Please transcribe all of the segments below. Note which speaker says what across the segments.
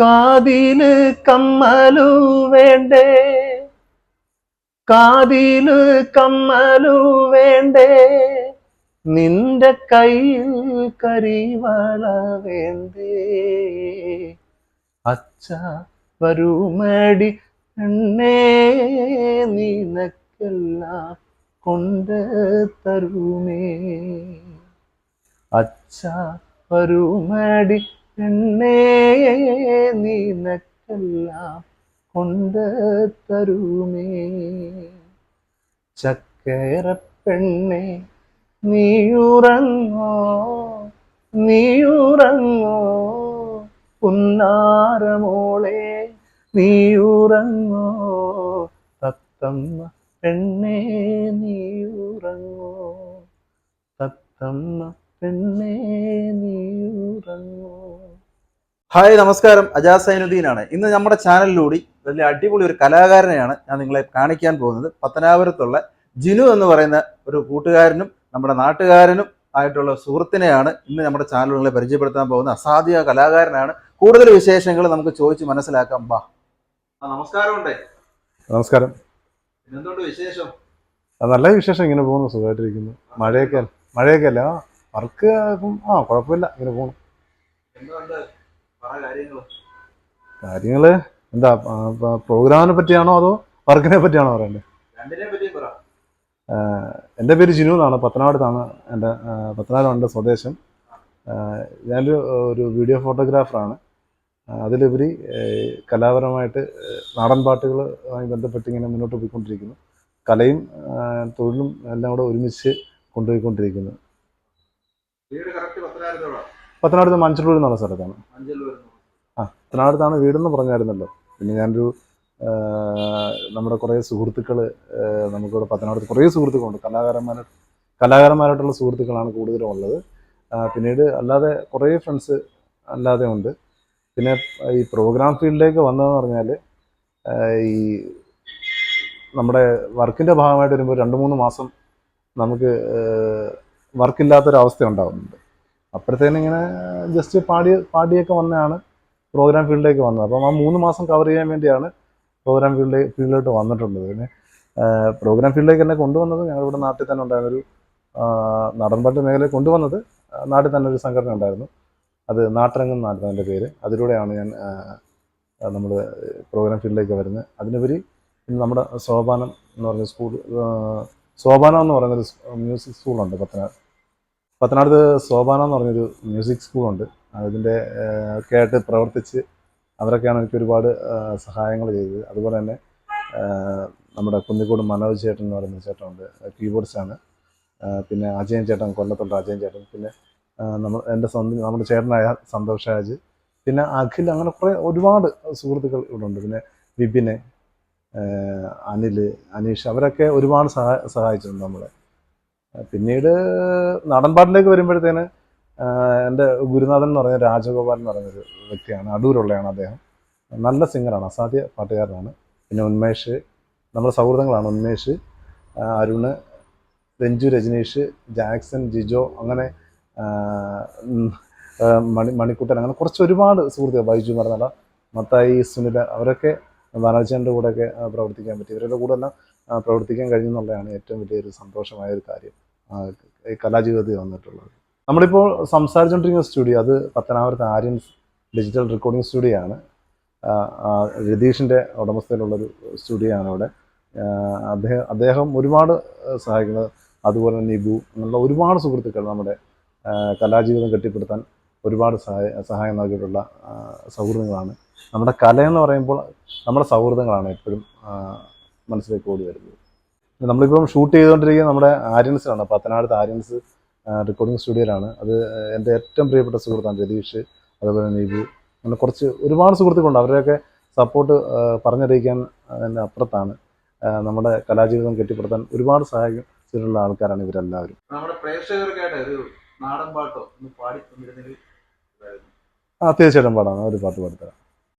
Speaker 1: കാതിൽ കമ്മലു വേണ്ടേ? കാതിൽ കമ്മലു വേണ്ടേ? നിന്റെ കയ്യിൽ കരിവള വേണ്ടേ? അച്ഛ വരുമടി എണ്ണേ നിനക്കെല്ലാം കൊണ്ട് തരുമേ. അച്ഛ വരുമടി എണ്ണേ നിനക്കെല്ലാം കൊണ്ട് തരുമേ. ചക്കേറ പെണ്ണെ നീയുറങ്ങോ നീയുറങ്ങോ. പുന്നാരമോളെ നീയുറങ്ങോ. തത്തമ്മ പെണ്ണെ നീയുറങ്ങോ. തത്തമ്മ പെണ്ണെ നീയുറങ്ങോ.
Speaker 2: ഹായ് നമസ്കാരം. അജാസ് സൈനുദ്ദീനാണ്. ഇന്ന് നമ്മുടെ ചാനലിലൂടെ വലിയ അടിപൊളി ഒരു കലാകാരനെയാണ് ഞാൻ നിങ്ങളെ കാണിക്കാൻ പോകുന്നത്. പത്തനാപുരത്തുള്ള ജിനു എന്ന് പറയുന്ന ഒരു കൂട്ടുകാരനും നമ്മുടെ നാട്ടുകാരനും ആയിട്ടുള്ള സുഹൃത്തിനെയാണ് ഇന്ന് നമ്മുടെ ചാനൽ നിങ്ങളെ പരിചയപ്പെടുത്താൻ പോകുന്ന അസാധ്യ കലാകാരനാണ്. കൂടുതൽ വിശേഷങ്ങൾ നമുക്ക് ചോദിച്ച് മനസ്സിലാക്കാം. ബാ. നമസ്കാരം ഉണ്ടേ.
Speaker 3: നമസ്കാരം.
Speaker 2: എന്തുകൊണ്ട് വിശേഷം?
Speaker 3: നല്ല വിശേഷം. ഇങ്ങനെ പോകുന്നു. സുഖമായിട്ടിരിക്കുന്നു. മഴയൊക്കെ മഴയൊക്കെ അല്ല? വർക്ക് ആ കുഴപ്പമില്ല. ഇങ്ങനെ പോകുന്നു.
Speaker 2: കാര്യങ്ങൾ.
Speaker 3: എന്താ പ്രോഗ്രാമിനെ പറ്റിയാണോ അതോ വർക്കിനെ പറ്റിയാണോ
Speaker 2: പറയണ്ടേ?
Speaker 3: എന്റെ പേര് ജിനു എന്നാണ്. പത്തനാപുരത്താണ് എന്റെ എന്റെ സ്വദേശം. ഞാനൊരു ഒരു വീഡിയോ ഫോട്ടോഗ്രാഫറാണ്. അതിലുപരി കലാപരമായിട്ട് നാടൻ പാട്ടുകളുമായി ബന്ധപ്പെട്ട് ഇങ്ങനെ മുന്നോട്ട് പോയിക്കൊണ്ടിരിക്കുന്നു. കലയും തൊഴിലും എല്ലാം കൂടെ ഒരുമിച്ച് കൊണ്ടുപോയിക്കൊണ്ടിരിക്കുന്നു.
Speaker 2: വീട്
Speaker 3: മഞ്ചലൂർ എന്നുള്ള സ്ഥലത്താണ്. ആ പത്തനാടത്താണ് വീടെന്ന് പറഞ്ഞായിരുന്നല്ലോ. പിന്നെ ഞാനൊരു നമ്മുടെ കുറേ സുഹൃത്തുക്കൾ നമുക്കിവിടെ പത്തനാട് കുറേ സുഹൃത്തുക്കളുണ്ട്. കലാകാരന്മാർ കലാകാരന്മാരായിട്ടുള്ള സുഹൃത്തുക്കളാണ് കൂടുതലും ഉള്ളത്. പിന്നീട് അല്ലാതെ കുറേ ഫ്രണ്ട്സ് അല്ലാതെ ഉണ്ട്. പിന്നെ ഈ പ്രോഗ്രാം ഫീൽഡിലേക്ക് വന്നതെന്ന് പറഞ്ഞാൽ ഈ നമ്മുടെ വർക്കിന്റെ ഭാഗമായിട്ട് വരുമ്പോൾ രണ്ട് മൂന്ന് മാസം നമുക്ക് വർക്കില്ലാത്തൊരവസ്ഥ ഉണ്ടാകുന്നുണ്ട് അപ്പോഴത്തേനും ഇങ്ങനെ ജസ്റ്റ് പാടി പാടിയൊക്കെ വന്നതാണ് പ്രോഗ്രാം ഫീൽഡിലേക്ക് വന്നത്. അപ്പം ആ മൂന്ന് മാസം കവർ ചെയ്യാൻ വേണ്ടിയാണ് പ്രോഗ്രാം ഫീൽഡ് ഫീൽഡിലോട്ട് വന്നിട്ടുള്ളത്. പിന്നെ പ്രോഗ്രാം ഫീൽഡിലേക്ക് എന്നെ കൊണ്ടുവന്നത് ഞങ്ങളിവിടെ നാട്ടിൽ തന്നെ ഉണ്ടായിരുന്നൊരു നടൻപാട്ട് മേഖലയിൽ കൊണ്ടുവന്നത് നാട്ടിൽ തന്നെ ഒരു സംഘടന ഉണ്ടായിരുന്നു. അത് നാട്ടരംഗം എന്നായിരുന്നു അതിന്റെ പേര്. അതിലൂടെയാണ് ഞാൻ നമ്മൾ പ്രോഗ്രാം ഫീൽഡിലേക്ക് വരുന്നത്. അതിനുപരി നമ്മുടെ സോപാനം എന്ന് പറഞ്ഞ സ്കൂൾ സോപാനം എന്ന് പറയുന്നൊരു മ്യൂസിക് സ്കൂളുണ്ട് പത്തനാട് പത്തനാട് സോപാനം എന്ന് പറഞ്ഞൊരു മ്യൂസിക് സ്കൂളുണ്ട് അതിന്റെ ഒക്കെ ആയിട്ട് പ്രവർത്തിച്ച് അവരൊക്കെയാണ് എനിക്ക് ഒരുപാട് സഹായങ്ങൾ ചെയ്തത്. അതുപോലെ തന്നെ നമ്മുടെ കുന്നിക്കോട് മനോജ് ചേട്ടൻ എന്ന് പറയുന്ന ചേട്ടനുണ്ട്. കീബോർഡ്സാണ് പിന്നെ അജയൻ ചേട്ടൻ കൊല്ലത്തുള്ള അജയൻ ചേട്ടൻ. പിന്നെ നമ്മൾ എന്റെ സ്വന്തം നമ്മുടെ ചേട്ടനായ സന്തോഷ് രാജ്. പിന്നെ അഖിൽ അങ്ങനെ കുറേ ഒരുപാട് സുഹൃത്തുക്കൾ ഇവിടെ ഉണ്ട്. പിന്നെ വിപിന് അനിൽ അനീഷ് അവരൊക്കെ ഒരുപാട് സഹായ സഹായിച്ചിട്ടുണ്ട് നമ്മളെ. പിന്നീട് നാടൻപാട്ടിലേക്ക് വരുമ്പോഴത്തേന് എന്റെ ഗുരുനാഥൻ എന്ന് പറഞ്ഞ രാജഗോപാൽ എന്ന് പറയുന്നൊരു വ്യക്തിയാണ് അടൂരുള്ളയാണ് അദ്ദേഹം. നല്ല സിംഗറാണ് അസാധ്യ പാട്ടുകാരനാണ്. പിന്നെ ഉന്മേഷ് നമ്മുടെ സൗഹൃദങ്ങളാണ് ഉന്മേഷ് അരുണ് രഞ്ജു രജനീഷ് ജാക്സൺ ജിജോ അങ്ങനെ മണി മണിക്കുട്ടൻ അങ്ങനെ കുറച്ച് ഒരുപാട് സുഹൃത്തുക്കൾ ബൈജു മറന്നട മത്തായി സുനില അവരൊക്കെ ബാനർജന്റെ കൂടെയൊക്കെ പ്രവർത്തിക്കാൻ പറ്റി. ഇവരുടെ കൂടെ എല്ലാം പ്രവർത്തിക്കാൻ കഴിഞ്ഞു എന്നുള്ളതാണ് ഏറ്റവും വലിയൊരു സന്തോഷമായ ഒരു കാര്യം കലാജീവിതത്തിൽ വന്നിട്ടുള്ളത്. നമ്മളിപ്പോൾ സംസാരിച്ചുകൊണ്ടിരിക്കുന്ന സ്റ്റുഡിയോ അത് പത്തനാപുരത്ത് ആര്യൻസ് ഡിജിറ്റൽ റെക്കോർഡിംഗ് സ്റ്റുഡിയോ ആണ് രതീഷിന്റെ ഉടമസ്ഥയിലുള്ളൊരു സ്റ്റുഡിയോ ആണ് ഇവിടെ അദ്ദേഹം അദ്ദേഹം ഒരുപാട് സഹായിക്കുന്നത്. അതുപോലെ നിബു എന്നുള്ള ഒരുപാട് സുഹൃത്തുക്കൾ നമ്മുടെ കലാജീവിതം കെട്ടിപ്പടുത്താൻ ഒരുപാട് സഹായ സഹായം നൽകിയിട്ടുള്ള സൗഹൃദങ്ങളാണ്. നമ്മുടെ കലയെന്ന് പറയുമ്പോൾ നമ്മുടെ സൗഹൃദങ്ങളാണ് എപ്പോഴും മനസ്സിലേക്ക് ഓടി വരുന്നത്. നമ്മളിപ്പം ഷൂട്ട് ചെയ്തുകൊണ്ടിരിക്കുന്നത് നമ്മുടെ ആര്യൻസിലാണ് പത്തനാടത്ത് ആര്യൻസ് റെക്കോർഡിംഗ് സ്റ്റുഡിയോയിലാണ് അത് എന്റെ ഏറ്റവും പ്രിയപ്പെട്ട സുഹൃത്താണ് രതീഷ് അതുപോലെ നീബു അങ്ങനെ കുറച്ച് ഒരുപാട് സുഹൃത്തുക്കളുണ്ട്. അവരെയൊക്കെ സപ്പോർട്ട് പറഞ്ഞറിയിക്കാൻ എന്റെ അപ്പുറത്താണ്. നമ്മുടെ കലാജീവിതം കെട്ടിപ്പടുത്താൻ ഒരുപാട് സഹായിച്ചിട്ടുള്ള ആൾക്കാരാണ് ഇവരെല്ലാവരും.
Speaker 2: നമ്മുടെ പ്രേക്ഷകർക്കായിട്ട് ഒരു നാടൻ പാട്ടോ ഒന്ന് പാടി തന്നിരുന്നെങ്കിൽ
Speaker 3: ആ തീർച്ചയായിട്ടും പാടാം. ഒരു പാട്ട് പാടിത്തരാം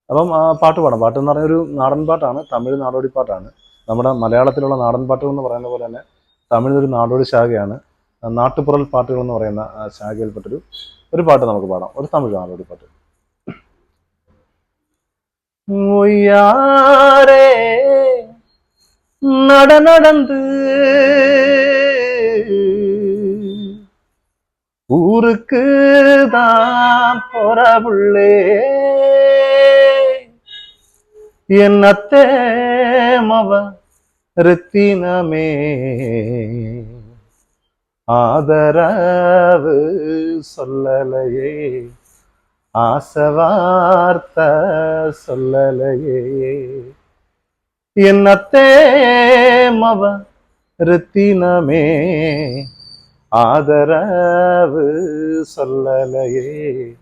Speaker 3: അപ്പം പാട്ട് പാടാം. പാട്ട് എന്ന് പറഞ്ഞൊരു നാടൻ പാട്ടാണ് തമിഴ് നാടോടി പാട്ടാണ്. നമ്മുടെ മലയാളത്തിലുള്ള നാടൻ പാട്ടുകൾ എന്ന് പറയുന്ന പോലെ തന്നെ തമിഴിലൊരു നാടോടി ശാഖയാണ് ആ, നാട്ടുപുറൽ പാട്ടുകൾ എന്ന് പറയുന്ന ആ ശാഖയിൽപ്പെട്ടൊരു ഒരു പാട്ട് നമുക്ക് പാടാം ഒരു തമിഴ് നാടോടി പാട്ട് ஒய்யாரே நட நடந்து ஊருக்கு தான் போறவுள்ளே என்னத்தே மவ ரத்தினமே. ஆதரவு சொல்லலையே. ஆசவார்த்த சொல்லலையே. என்னத்தே மவ ரத்தினமே. ஆதரவு சொல்லலையே.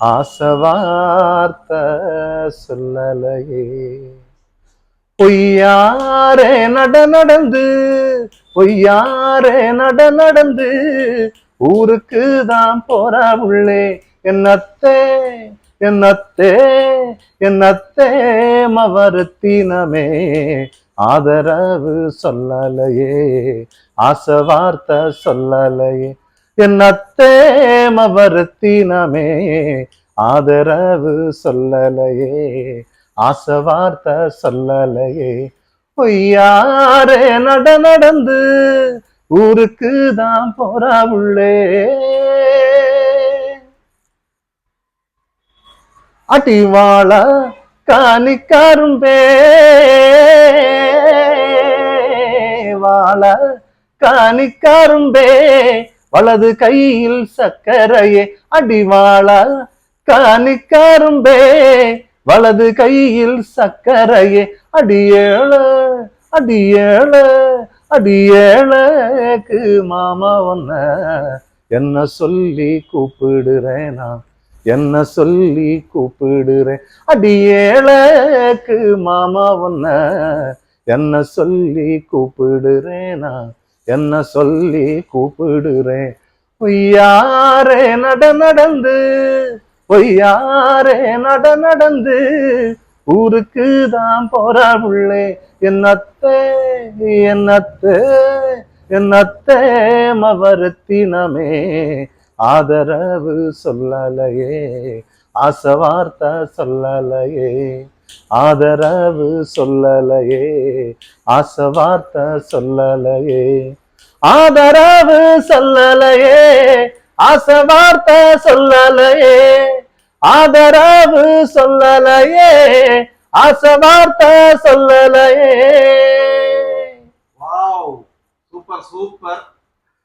Speaker 3: ஆசவார்த்த சொல்லலையே. பொய்யாரே நட நடந்து பொய்யாரே நட நடந்து ஊருக்கு தான் போற உள்ளே. என்னத்தே என்னத்தே என்னத்தே மவரத்தினமே. ஆதரவு சொல்லலையே ஆசவார்த்த சொல்லலையே. என்னத்தே மவரத்தினமே ஆதரவு சொல்லலையே ஆசவார்த்த சொல்லலையே. பொய்யாரே நட நடந்து ஊருக்கு தான் போறா உள்ளே. அடிவாள காணிக்காரும்பே வாழ காணிக்காரும்பே வலது கையில் சக்கரையே அடிவாளால் காணிக்காரும்பே வலது கையில் சக்கரையே அடியேழ அடியேழ அடியேழக்கு மாமா ஒன்ன. என்ன சொல்லி கூப்பிடுறேன் நான்? என்ன சொல்லி கூப்பிடுறேன்? அடியேழக்கு மாமா ஒன்ன. என்ன சொல்லி கூப்பிடுறேன் நான்? என்ன சொல்லி கூப்பிடுறேன்? பொய்யாரே நட நடந்து பொய்யாரே நட நடந்து ஊருக்கு தான் போற உள்ளே. என்னத்தே என்னத்தே என்னத்தே மவரத்தினமே ஆதரவு சொல்லலையே. ஆசை வார்த்தை சொல்லலையே ஆதரவு சொல்லலையே ஆசை வார்த்தை சொல்லலையே ஆதரவு சொல்லலையே ஆசை வார்த்தை சொல்லலையே ஆதரவு சொல்லலையே
Speaker 2: ஆசை வார்த்தை சொல்லலையே சூப்பர் சூப்பர்.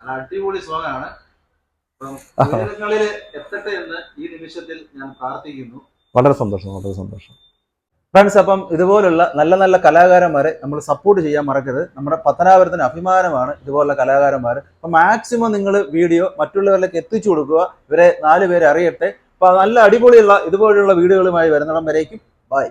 Speaker 2: அடிப்பொலி சொல்லுங்க എത്തട്ടെ എന്ന് ഈ നിമിഷത്തിൽ ഞാൻ പ്രാർത്ഥിക്കുന്നു.
Speaker 4: വളരെ സന്തോഷം വളരെ സന്തോഷം.
Speaker 2: ഫ്രണ്ട്സ് അപ്പം ഇതുപോലുള്ള നല്ല നല്ല കലാകാരന്മാരെ നമ്മൾ സപ്പോർട്ട് ചെയ്യാൻ മറക്കരുത്. നമ്മുടെ പത്തനാപുരത്തിന് അഭിമാനമാണ് ഇതുപോലുള്ള കലാകാരന്മാർ. അപ്പം മാക്സിമം നിങ്ങൾ വീഡിയോ മറ്റുള്ളവരിലേക്ക് എത്തിച്ചു കൊടുക്കുക. ഇവരെ നാല് പേരെ അറിയട്ടെ. അപ്പം നല്ല അടിപൊളിയുള്ള ഇതുപോലുള്ള വീഡിയോകളുമായി വരുന്നിടം വരേക്കും. ബൈ